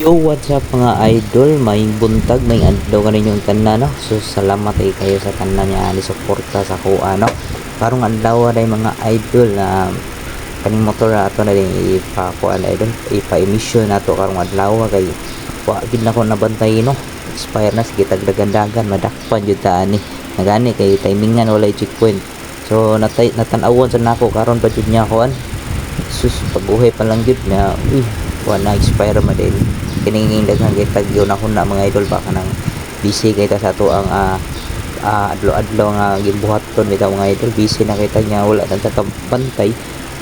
Yo, what's up mga idol? May buntag, may adlaw ka ninyong tanan, no? So, salamat ay kayo sa tanan niya ni suporta sa kuha, no? Karong adlaw day mga idol na kaning motor na ato na din ipakuan idol, ipa-emission nato karong adlaw kay wa gid na ko nabantay no. Expire na sige tagdagandagan madakpan jud ta ani. Nagani kay timingan walay checkpoint. So natay natan-awon sa nako karon pa jud niya kuan. Sus pabuhay pa lang jud na uy wa na expire ma din kininging daghang kay tagyo na kun na mga idol ba kanang busy kay sa ato ang ah, ah, adlaw-adlaw nga gibuhaton bitaw mga idol. Busy na kita niya wala ta bantay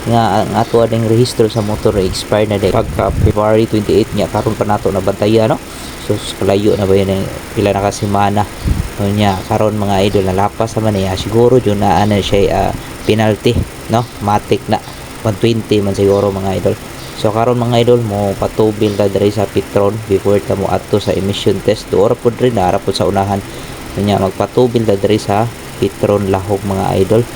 nga ang ato ading rehistro sa motor expire na day pagka February 28 nya karon pa nato na bantayan no so kalayo na ba yun eh, pila na ka semana so nya karon mga idol nalapas naman niya siguro yun na ano siya ah, penalty no? Matic na 120 man siguro mga idol So karon mga idol mo patubil ta diri sa Petron before ta mo adto sa emission test do pod rin pod sa unahan. Kanya magpatubil ta diri sa Petron lahog mga idol.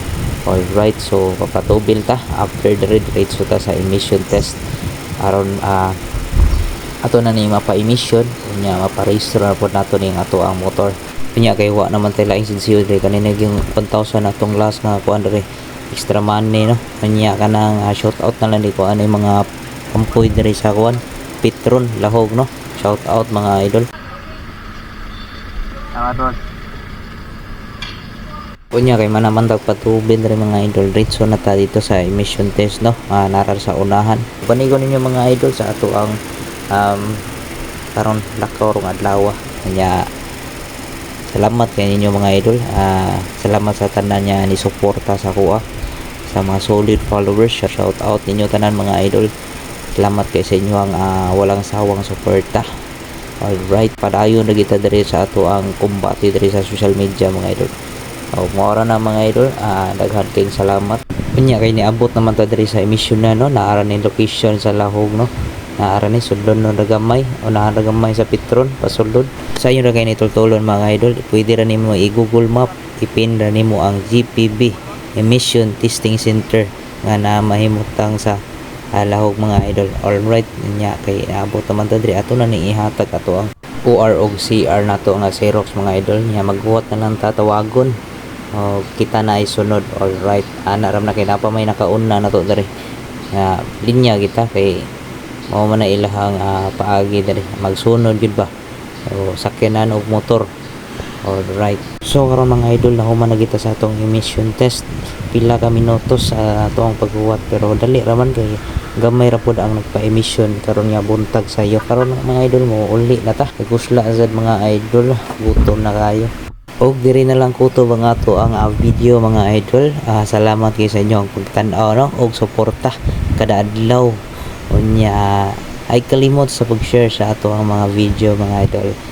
Alright, so papatubil ta after diri diretso ta sa emission test. Aron ah ato na ni mapa-emission kunya mapa-register na pod nato ning ato ang motor. Kunya kay wa naman tayo laing sinsiyo diri kanina yung 1,000 atong last na kuan diri extra money no. Kunya kanang uh, shout out na lang ko ano yung mga kampoy diri sa kuan Petron lahog no? Shout out mga idol. Tama doon. Kunya kay manaman tag patubin diri mga idol. Diretso na ta dito sa emission test no? Ah, narar sa unahan. Panigo ninyo mga idol sa ato ang um, karon lakaw rong adlaw. Kanya salamat kay ninyo mga idol. Ah, salamat sa tanan niya ni suporta sa kuha sa mga solid followers shout out ninyo tanan mga idol. Salamat kay sa inyo ang ah, walang sawang suporta. Alright padayon na kita diri sa ato ang kumbati diri sa social media mga idol. O mora na mga idol. Ah, daghan kayong salamat. Kunya kay niabot naman ta diri sa emission na no? Naara ni location sa lahog no? Naara ni sudlon no? Nagamay. O naara gamay sa Petron pasulod sa inyo ra kay ni tultulon mga idol. Pwede ra nimo i-google map. Ipin ra nimo ang GPB Emission Testing Center nga na mahimutang sa ah, lahog mga idol. Alright nya kay naabot naman ta diri. Ato na ni ihatag ato ang OR og CR nato nga Xerox mga idol. Nya magbuhat na lang tatawagon. O kita na ay sunod. Alright ana ram na kay napa may nakauna na to diri. Nga linya kita kay mao man na ilahang ah, paagi diri. Magsunod gid ba? O sakyanan og motor alright so karon mga idol na human kita sa atong emission test. Pila ka minutos sa atong pagbuhat pero dali raman kay gamay ra pud ang nagpa-emission karon nga buntag sayo karon mga idol mo uli na ta. Kusla sad mga idol gutom na kayo. Og diri na lang kuto mga to ang ah, video mga idol. Ah, salamat kay sa inyo ang pagtan-aw no? Og suporta kada adlaw. Unya ay kalimot sa pag-share sa ato ang mga video mga idol